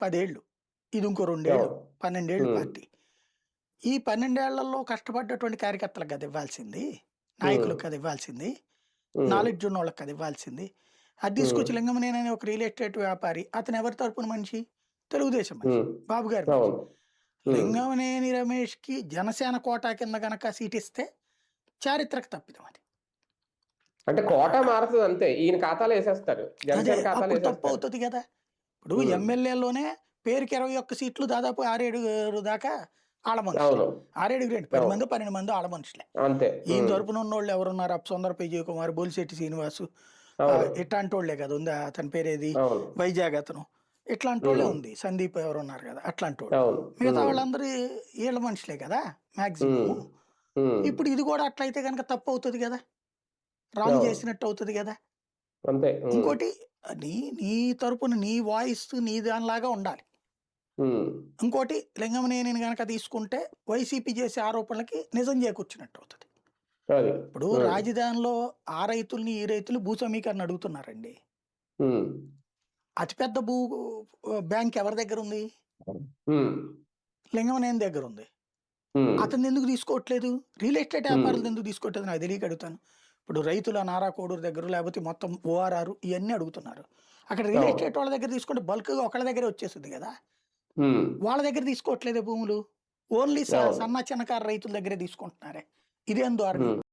పదేళ్ళు. ఇది ఇంకో రెండేళ్ళు. పన్నెండేళ్ళు. పార్టీ ఈ పన్నెండేళ్ళలో కష్టపడ్డటువంటి కార్యకర్తలకు కదా ఇవ్వాల్సింది. నాయకులకు కదా ఇవ్వాల్సింది. నాలెడ్జ్ ఉన్న వాళ్ళకి కదా ఇవ్వాల్సింది. అది తీసుకొచ్చి ఉమ్. లింగమనేని అనే ఒక రియల్ ఎస్టేట్ వ్యాపారి అతను ఎవరి తరపున మనిషి? తెలుగుదేశం మనిషి. బాబు గారి. లింగమనేని రమేష్కి జనసేన కోటా కింద గనక సీట్ ఇస్తే చారిత్రక తప్పిదం అది. అంటే కోట మారుతుంది అంతే. ఈయన ఖాతాలో వేసేస్తారు. అదే తప్పు అవుతుంది కదా. ఇప్పుడు. ఎమ్మెల్యేలోనే పేరుకి ఇరవై ఒక్క సీట్లు దాదాపు ఆరేడు దాకా ఆడ మనుషులు. ఆరేడు రెండు పది. మంది పన్నెండు మంది ఆడ మనుషులే. అంతే. ఈ. తరపున ఉన్న వాళ్ళు ఎవరున్నారు? అప్సుందర విజయ్ కుమార్ బోలిశెట్టి శ్రీనివాసు. ఇట్లాంటి వాళ్ళే కదా ఉంది? అతని పేరేది? వైజాగ్ అతను. ఇట్లాంటి వాళ్ళే. ఉంది. సందీప్ ఎవరు ఉన్నారు కదా? అట్లాంటి వాళ్ళు మిగతా. వాళ్ళందరూ వీళ్ళ మనుషులే కదా మాక్సిమం. ఇప్పుడు ఇది కూడా అట్లయితే కనుక తప్పు అవుతుంది కదా? రాంగ్. చేసినట్టు అవుతుంది కదా. ఇంకోటి నీ నీ తరపున నీ వాయిస్ నీ దానిలాగా ఉండాలి. ఇంకోటి లింగమనేని గనక తీసుకుంటే వైసీపీ చేసే ఆరోపణలకి నిజం చేకూర్చినట్టు అవుతుంది ఇప్పుడు. రాజధానిలో ఆ రైతుల్ని ఈ రైతులు భూ సమీకరణ అడుగుతున్నారండి. అతిపెద్ద భూ బ్యాంక్ ఎవరి దగ్గర ఉంది. లింగమనేని దగ్గర ఉంది. అతను ఎందుకు తీసుకోవట్లేదు రియల్ ఎస్టేట్. వ్యాపారులు ఎందుకు తీసుకోవట్లేదు నాకు తెలియక అడుగుతాను ఇప్పుడు రైతుల నారా కోడూరు దగ్గర లేకపోతే మొత్తం ఓఆర్ఆర్ ఇవన్నీ అడుగుతున్నారు అక్కడ రియల్. ఎస్టేట్ వాళ్ళ దగ్గర తీసుకుంటే బల్క్గా ఒకళ్ళ దగ్గరే వచ్చేస్తుంది కదా. వాళ్ళ దగ్గర తీసుకోవట్లేదే భూములు ఓన్లీ. సన్న చిన్నకారు రైతుల దగ్గరే తీసుకుంటున్నారే ఇదేం ద్వారా.